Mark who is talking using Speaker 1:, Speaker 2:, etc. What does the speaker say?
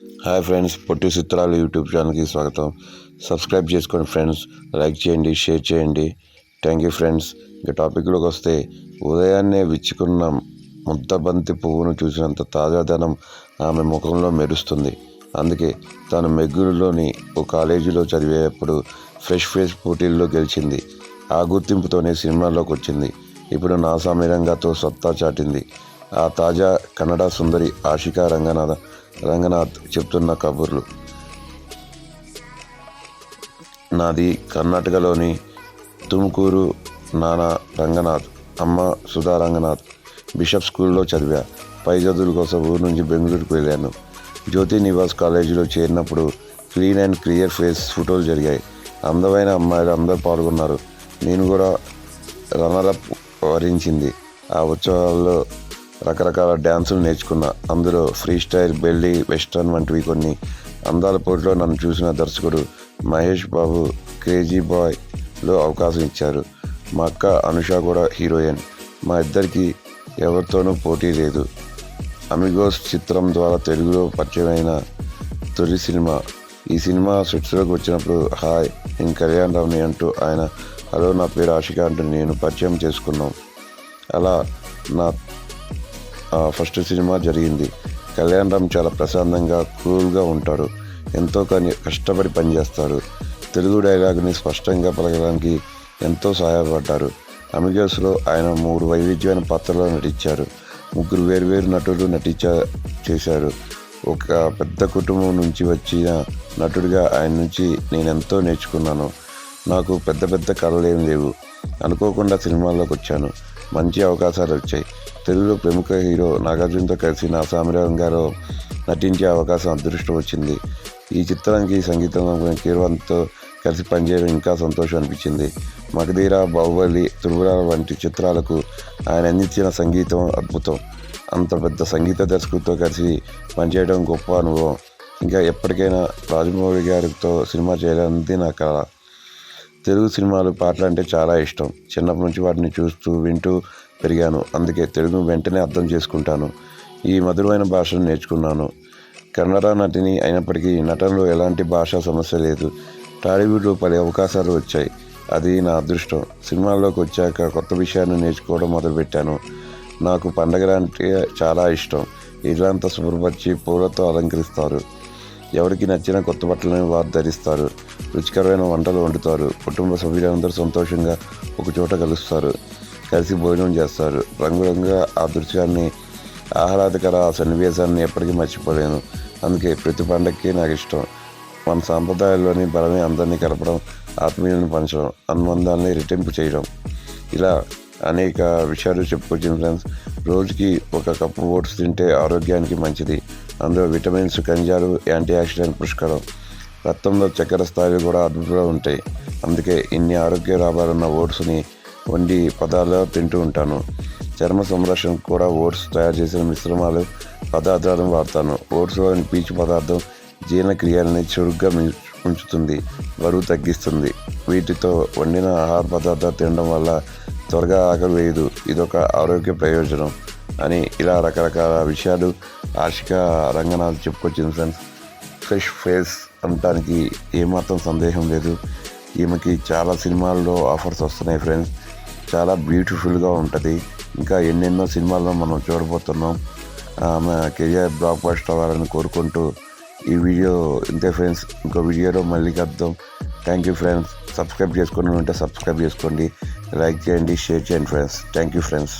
Speaker 1: Hi friends పొట్టి చిత్రాలు YouTube ఛానల్కి స్వాగతం. సబ్స్క్రైబ్ చేసుకోండి ఫ్రెండ్స్ లైక్ చేయండి షేర్ చేయండి. థ్యాంక్ యూ ఫ్రెండ్స్ ఇక టాపిక్లోకి వస్తే ఉదయాన్నే విచ్చుకున్న ముద్దబంతి పువ్వును చూసినంత తాజాదనం ఆమె ముఖంలో మెరుస్తుంది. అందుకే తాను మెగ్గురులోని ఓ కాలేజీలో చదివేటప్పుడు ఫ్రెష్ ఫేస్ పోటీల్లో గెలిచింది. ఆ గుర్తింపుతోనే సినిమాల్లోకి వచ్చింది. ఇప్పుడు నాసా మిరంగాతో సత్తా చాటింది. ఆ తాజా కన్నడ సుందరి ఆషికా రంగనాథ రంగనాథ్ చెప్తున్న కబుర్లు. నాది కర్ణాటకలోని తుముకూరు నాన్న రంగనాథ్ అమ్మ సుధా రంగనాథ్. బిషప్ స్కూల్లో చదివా. పై చదువుల కోసం ఊరు నుంచి బెంగళూరుకు వెళ్ళాను. జ్యోతి నివాస్ కాలేజీలో చేరినప్పుడు క్లీన్ అండ్ క్లియర్ ఫేస్ ఫోటోలు జరిగాయి. అందమైన అమ్మాయిలు అందరూ పాల్గొన్నారు. నేను కూడా రన్నరప్ వరించింది. ఆ ఉత్సవాల్లో రకరకాల డ్యాన్సులు నేర్చుకున్నా. అందులో ఫ్రీ స్టైల్ బెల్లి వెస్టర్న్ వంటివి కొన్ని. అందాల పోటీలో నన్ను చూసిన దర్శకుడు మహేష్ బాబు క్రేజీ బాయ్లో అవకాశం ఇచ్చారు. మా అక్క అనుష కూడా హీరోయిన్. మా ఇద్దరికి ఎవరితోనూ పోటీ లేదు. అమిగోస్ చిత్రం ద్వారా తెలుగులో పరిచయమైన తొలి సినిమా. ఈ సినిమా సెట్స్లోకి వచ్చినప్పుడు హాయ్ నేను కళ్యాణ్ రావుని అంటూ ఆయన హలో నా పేరు ఆశిక అంటూ నేను పరిచయం చేసుకున్నాం. అలా నా ఫస్ట్ సినిమా జరిగింది. కళ్యాణ్ రామ్ చాలా ప్రశాంతంగా కూల్గా ఉంటాడు. ఎంతో కానీ కష్టపడి పనిచేస్తాడు. తెలుగు డైలాగ్ని స్పష్టంగా పలకడానికి ఎంతో సహాయపడ్డారు అమిగోస్లో ఆయన మూడు వైవిధ్యమైన పాత్రలో నటించారు. ముగ్గురు వేరువేరు నటులు నటించా చేశారు. ఒక పెద్ద కుటుంబం నుంచి వచ్చిన నటుడిగా ఆయన నుంచి నేను ఎంతో నేర్చుకున్నాను. నాకు పెద్ద పెద్ద కళలు ఏం లేవు. అనుకోకుండా సినిమాల్లోకి వచ్చాను మంచి అవకాశాలు వచ్చాయి తెలుగులో ప్రముఖ హీరో నాగార్జునతో కలిసి నా సామిరంగాలో నటించే అవకాశం అదృష్టం వచ్చింది. ఈ చిత్రానికి సంగీతం కీర్వంత్తో కలిసి పనిచేయడం ఇంకా సంతోషం అనిపించింది. మగధీర బాహుబలి త్రిపురాల వంటి చిత్రాలకు ఆయన అందించిన సంగీతం అద్భుతం. అంత పెద్ద సంగీత దర్శకుడితో కలిసి పనిచేయడం గొప్ప అనుభవం. ఇంకా ఎప్పటికైనా రాజమౌళి గారితో సినిమా చేయాలన్నది నా కళ. తెలుగు సినిమాలు పాటలు అంటే చాలా ఇష్టం. చిన్నప్పటి నుంచి వాటిని చూస్తూ వింటూ పెరిగాను. అందుకే తెలుగు వెంటనే అర్థం చేసుకుంటాను. ఈ మధురమైన భాషను నేర్చుకున్నాను. కన్నడ నటిని అయినప్పటికీ నటనలో ఎలాంటి భాషా సమస్య లేదు. టాలీవుడ్లో పలు అవకాశాలు వచ్చాయి. అది నా అదృష్టం. సినిమాల్లోకి వచ్చాక కొత్త విషయాన్ని నేర్చుకోవడం మొదలుపెట్టాను. నాకు పండగ అంటే చాలా ఇష్టం. ఇల్లంతా శుభ్రపరిచి పూలతో అలంకరిస్తారు. ఎవరికి నచ్చిన కొత్త బట్టలను వారు ధరిస్తారు. రుచికరమైన వంటలు వండుతారు. కుటుంబ సభ్యులందరూ సంతోషంగా ఒకచోట కలుస్తారు. కలిసి భోజనం చేస్తారు. రంగురంగుగా ఆ దృశ్యాన్ని ఆహ్లాదకర ఆ సన్నివేశాన్ని ఎప్పటికీ మర్చిపోలేను. అందుకే ప్రతి పండగకి నాకు ఇష్టం. మన సాంప్రదాయాల్లోని బలమే అందరినీ కలపడం ఆత్మీయులను పంచడం అనుబంధాన్ని రెట్టింపు చేయడం. ఇలా అనేక విషయాలు చెప్పుకొచ్చిన ఫ్రెండ్స్. రోజుకి ఒక కప్పు ఓట్స్ తింటే ఆరోగ్యానికి మంచిది. అందులో విటమిన్స్ ఖనిజాలు యాంటీ ఆక్సిడెంట్ పుష్కలం రక్తంలో చక్కెర స్థాయిలు కూడా అద్భుతంగా ఉంటాయి. అందుకే ఇన్ని ఆరోగ్య లాభాలున్న ఓట్స్ని వండి పదార్థాలు తింటూ ఉంటాను. చర్మ సంరక్షణ కూడా ఓట్స్ తయారు చేసిన మిశ్రమాలు పదార్థాలను వాడతాను. ఓట్స్లోని పీచు పదార్థం జీర్ణక్రియలని చురుగ్గా ఉంచుతుంది బరువు తగ్గిస్తుంది. వీటితో వండిన ఆహార పదార్థాలు తినడం వల్ల త్వరగా ఆకలి వేయదు. ఇదొక ఆరోగ్య ప్రయోజనం అని ఇలా రకరకాల విషయాలు ఆర్షిక రంగనాథ్ చెప్పుకొచ్చింది ఫ్రెండ్స్. ఫ్రెష్ ఫేస్ అనటానికి ఏమాత్రం సందేహం లేదు. ఈమెకి చాలా సినిమాల్లో ఆఫర్స్ వస్తున్నాయి ఫ్రెండ్స్. చాలా బ్యూటిఫుల్గా ఉంటుంది. ఇంకా ఎన్నెన్నో సినిమాల్లో మనం చూడబోతున్నాం. ఆమె కెరియర్ బ్లాక్ బస్టర్ అవ్వాలని కోరుకుంటూ ఈ వీడియో ఇంతే ఫ్రెండ్స్. ఇంకో వీడియోలో మళ్ళీ కలుద్దాం. థ్యాంక్ యూ ఫ్రెండ్స్ సబ్స్క్రైబ్ చేసుకుని ఉంటే సబ్స్క్రైబ్ చేసుకోండి. లైక్ చేయండి షేర్ చేయండి ఫ్రెండ్స్ థ్యాంక్ యూ ఫ్రెండ్స్